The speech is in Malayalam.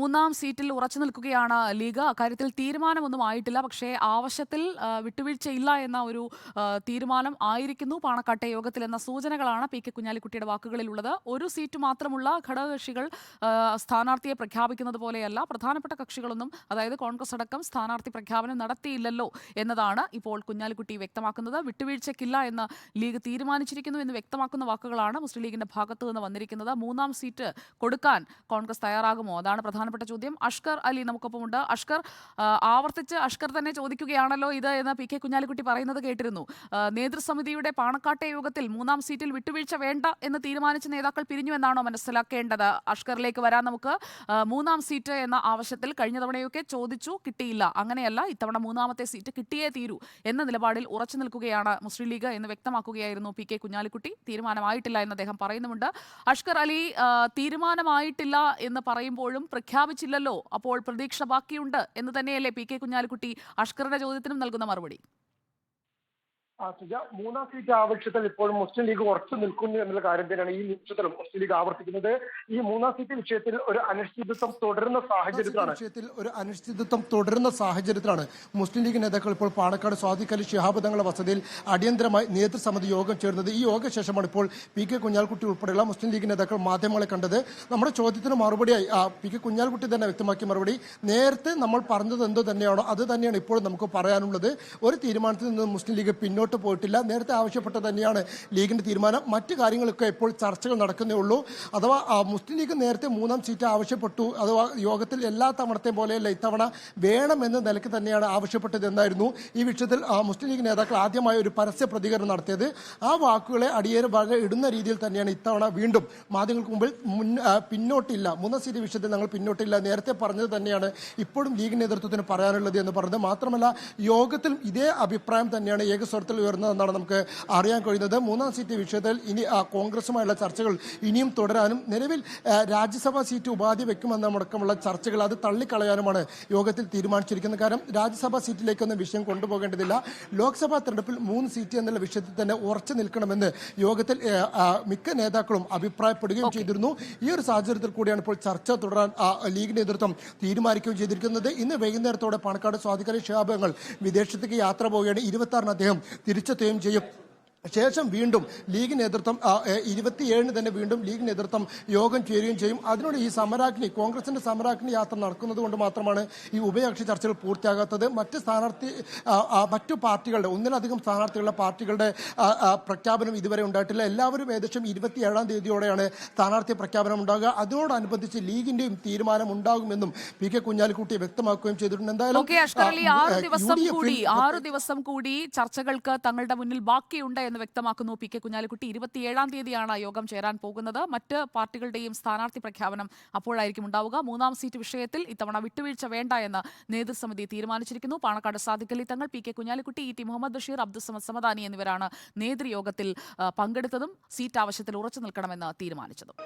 മൂന്നാം സീറ്റിൽ ഉറച്ചു നിൽക്കുകയാണ് ലീഗ്. അക്കാര്യത്തിൽ തീരുമാനമൊന്നും ആയിട്ടില്ല. പക്ഷേ ആവശ്യത്തിൽ വിട്ടുവീഴ്ചയില്ല എന്ന ഒരു തീരുമാനം ആയിരിക്കുന്നു. പാണക്കാട്ടെ യോഗത്തിൽ എന്ന സൂചനകളാണ് പി കെ കുഞ്ഞാലിക്കുട്ടിയുടെ വാക്കുകളിലുള്ളത്. ഒരു സീറ്റ് മാത്രമുള്ള ഘടകകക്ഷികൾ സ്ഥാനാർത്ഥിയെ പ്രഖ്യാപിക്കുന്നത് പോലെയല്ല. പ്രധാനപ്പെട്ട കക്ഷികളൊന്നും അതായത് കോൺഗ്രസ് അടക്കം സ്ഥാനാർത്ഥി പ്രഖ്യാപനം നടത്തിയില്ലല്ലോ എന്നതാണ് ഇപ്പോൾ കുഞ്ഞാലിക്കുട്ടി വ്യക്തമാക്കുന്നത്. വിട്ടുവീഴ്ചയ്ക്കില്ല എന്ന് ലീഗ് തീരുമാനിച്ചിരിക്കുന്നു എന്ന് വ്യക്തമാക്കുന്ന വാക്കുകളാണ് മുസ്ലിം ലീഗിന്റെ ഭാഗത്തു നിന്ന് വന്നിരിക്കുന്നത്. മൂന്നാം സീറ്റ് കൊടുക്കാൻ കോൺഗ്രസ് തയ്യാറാകുമോ? അതാണ് പ്രധാനപ്പെട്ട ചോദ്യം. അഷ്കർ അലി നമുക്കൊപ്പമുണ്ട്. അഷ്കർ ആവർത്തിച്ച് അഷ്കർ തന്നെ ചോദിക്കുകയാണല്ലോ ഇത് എന്ന് പി കെ കുഞ്ഞാലിക്കുട്ടി പറയുന്നത് കേട്ടിരുന്നു. നേതൃസമിതിയുടെ പാണക്കാട്ടെ യോഗത്തിൽ മൂന്നാം സീറ്റിൽ വിട്ടുവീഴ്ച വേണ്ട എന്ന് തീരുമാനിച്ച നേതാക്കൾ പിരിഞ്ഞു എന്നാണോ മനസ്സിലാക്കേണ്ടത്? അഷ്കറിലേക്ക് വരാൻ നമുക്ക്. മൂന്നാം സീറ്റ് എന്ന ആവശ്യത്തിൽ കഴിഞ്ഞ തവണയൊക്കെ ചോദിച്ചു കിട്ടിയില്ല. അങ്ങനെയല്ല ഇത്തവണ മൂന്നാമത്തെ സീറ്റ് കിട്ടിയേ തീരൂ എന്ന നിലപാടിൽ ഉറച്ചു നിൽക്കുകയാണ് മുസ്ലിം ലീഗ് എന്ന് വ്യക്തമാക്കുകയായിരുന്നു പി കെ കുഞ്ഞാലിക്കുട്ടി. തീരുമാനമായിട്ടില്ല എന്ന് അദ്ദേഹം പറയുന്നുമുണ്ട്. അഷ്കർ അലി തീരുമാനമായിട്ടില്ല എന്ന് പറയുമ്പോഴും പ്രഖ്യാപിച്ചില്ലല്ലോ. അപ്പോൾ പ്രതീക്ഷ ബാക്കിയുണ്ട് എന്ന് തന്നെയല്ലേ പി കെ കുഞ്ഞാലിക്കുട്ടി അഷ്കറുടെ ചോദ്യത്തിനും നൽകുന്ന മറുപടി. ആ, സുജ മൂന്നാം സീറ്റ് ആവശ്യത്തിൽ ഇപ്പോഴും മുസ്ലിം ലീഗ് ഉറച്ചു നിൽക്കുന്നു എന്നുള്ള കാര്യം തന്നെയാണ് ഈ നിമിഷത്തിലും മുസ്ലിം ലീഗ് ആവർത്തിക്കുന്നത്. ഈ മൂന്നാം സീറ്റ് വിഷയത്തിൽ ഒരു അനിശ്ചിതത്വം തുടരുന്ന സാഹചര്യത്തിലാണ്. വിഷയത്തിൽ ഒരു അനിശ്ചിതത്വം തുടരുന്ന സാഹചര്യത്തിലാണ് മുസ്ലിം ലീഗ് നേതാക്കൾ ഇപ്പോൾ പാണക്കാട് സ്വാദിഖ് അലി തങ്ങളുടെ വസതിയിൽ അടിയന്തരമായി നേതൃസമിതി യോഗം ചേർന്നത് ഈ യോഗ ശേഷമാണ് ഇപ്പോൾ പി കെ കുഞ്ഞാൽക്കുട്ടി ഉൾപ്പെടെയുള്ള മുസ്ലിം ലീഗ് നേതാക്കൾ മാധ്യമങ്ങളെ കണ്ടത്. നമ്മുടെ ചോദ്യത്തിന് മറുപടിയായി പി കെ കുഞ്ഞാൽക്കുട്ടി തന്നെ വ്യക്തമാക്കിയ മറുപടി നേരത്തെ നമ്മൾ പറഞ്ഞത് എന്തോ തന്നെയാണോ? അത് തന്നെയാണ് ഇപ്പോൾ നമുക്ക് പറയാനുള്ളത്. ഒരു തീരുമാനത്തിൽ നിന്ന് മുസ്ലിം ലീഗ് പിന്നോട്ട് പോയിട്ടില്ല. നേരത്തെ ആവശ്യപ്പെട്ടത് തന്നെയാണ് ലീഗിന്റെ തീരുമാനം. മറ്റു കാര്യങ്ങളൊക്കെ ഇപ്പോൾ ചർച്ചകൾ നടക്കുന്നേ ഉള്ളൂ. അഥവാ മുസ്ലിം ലീഗ് നേരത്തെ മൂന്നാം സീറ്റ് ആവശ്യപ്പെട്ടു. അഥവാ യോഗത്തിൽ എല്ലാ തവണത്തെയും പോലെയല്ല ഇത്തവണ വേണമെന്ന നിലയ്ക്ക് തന്നെയാണ് ആവശ്യപ്പെട്ടത് എന്നായിരുന്നു ഈ വിഷയത്തിൽ മുസ്ലിം ലീഗ് നേതാക്കൾ ആദ്യമായി ഒരു പരസ്യ പ്രതികരണം നടത്തിയത്. ആ വാക്കുകളെ അടിയേറെ വളരെ ഇടുന്ന രീതിയിൽ തന്നെയാണ് ഇത്തവണ വീണ്ടും മാധ്യമങ്ങൾക്ക് മുമ്പിൽ പിന്നോട്ടില്ല. മൂന്നാം സീറ്റ് വിഷയത്തിൽ ഞങ്ങൾ പിന്നോട്ടില്ല. നേരത്തെ പറഞ്ഞത് തന്നെയാണ് ഇപ്പോഴും ലീഗ് നേതൃത്വത്തിന് പറയാനുള്ളത് എന്ന് പറഞ്ഞത്. മാത്രമല്ല യോഗത്തിൽ ഇതേ അഭിപ്രായം തന്നെയാണ് ഏകസ്വരത്തിൽ ഉയർന്നതെന്നാണ് നമുക്ക് അറിയാൻ കഴിയുന്നത്. മൂന്നാം സീറ്റ് വിഷയത്തിൽ ഇനി ആ, കോൺഗ്രസുമായുള്ള ചർച്ചകൾ ഇനിയും തുടരാനും നിലവിൽ രാജ്യസഭാ സീറ്റ് ഉപാധി വെക്കുമെന്നടക്കമുള്ള ചർച്ചകൾ അത് തള്ളിക്കളയാനുമാണ് യോഗത്തിൽ തീരുമാനിച്ചിരിക്കുന്നത്. കാരണം രാജ്യസഭാ സീറ്റിലേക്കൊന്നും വിഷയം കൊണ്ടുപോകേണ്ടതില്ല. ലോക്സഭാ തെരഞ്ഞെടുപ്പിൽ മൂന്ന് സീറ്റ് എന്നുള്ള വിഷയത്തിൽ തന്നെ ഉറച്ചു നിൽക്കണമെന്ന് യോഗത്തിൽ മിക്ക നേതാക്കളും അഭിപ്രായപ്പെടുകയും ചെയ്തിരുന്നു. ഈ ഒരു സാഹചര്യത്തിൽ കൂടിയാണ് ഇപ്പോൾ ചർച്ച തുടരാൻ ആ, ലീഗ് നേതൃത്വം തീരുമാനിക്കുകയും ചെയ്തിരിക്കുന്നത്. ഇന്ന് വൈകുന്നേരത്തോടെ പാണക്കാട് സ്വാധികാരി ഷാബങ്ങൾ വിദേശത്തേക്ക് യാത്ര പോവുകയാണ്. ഇരുപത്തി ആറിന് അദ്ദേഹം തിരിച്ചെത്തുകയും ചെയ്യും. ശേഷം വീണ്ടും ലീഗ് നേതൃത്വം ഇരുപത്തിയേഴിന് തന്നെ വീണ്ടും ലീഗ് നേതൃത്വം യോഗം ചേരുകയും ചെയ്യും. അതിനോട് ഈ സമരാഗ്നി കോൺഗ്രസിന്റെ സമരാഗ്നി യാത്ര നടക്കുന്നത് കൊണ്ട് മാത്രമാണ് ഈ ഉഭയകക്ഷി ചർച്ചകൾ പൂർത്തിയാകാത്തത്. മറ്റ് സ്ഥാനാർത്ഥി മറ്റു പാർട്ടികളുടെ ഒന്നിലധികം സ്ഥാനാർത്ഥികളുടെ പാർട്ടികളുടെ പ്രഖ്യാപനം ഇതുവരെ ഉണ്ടായിട്ടില്ല. എല്ലാവരും ഏകദേശം ഇരുപത്തിയേഴാം തീയതിയോടെയാണ് സ്ഥാനാർത്ഥി പ്രഖ്യാപനം ഉണ്ടാകുക. അതിനോടനുബന്ധിച്ച് ലീഗിന്റെയും തീരുമാനം ഉണ്ടാകുമെന്നും പി കെ കുഞ്ഞാലിക്കുട്ടി വ്യക്തമാക്കുകയും ചെയ്തിട്ടുണ്ട്. എന്തായാലും ആറ് ദിവസം കൂടി ചർച്ചകൾക്ക് തങ്ങളുടെ മുന്നിൽ ബാക്കിയുണ്ട് എന്ന് വ്യക്തമാക്കുന്നു. പി കെ കുഞ്ഞാലിക്കുട്ടി ഇരുപത്തിയേഴാം തീയതിയാണ് യോഗം ചേരാൻ പോകുന്നത്. മറ്റ് പാർട്ടികളുടെയും സ്ഥാനാർത്ഥി പ്രഖ്യാപനം അപ്പോഴായിരിക്കും ഉണ്ടാവുക. മൂന്നാം സീറ്റ് വിഷയത്തിൽ ഇത്തവണ വിട്ടുവീഴ്ച വേണ്ട എന്ന് നേതൃസമിതി തീരുമാനിച്ചിരിക്കുന്നു. Panakkad Sadiqali Thangal P K Kunhalikutty E T Muhammad Basheer Abdussamad Samadani എന്നിവരാണ് നേതൃയോഗത്തിൽ പങ്കെടുത്തതും സീറ്റ് ആവശ്യത്തിൽ ഉറച്ചു നിൽക്കണമെന്ന് തീരുമാനിച്ചതും.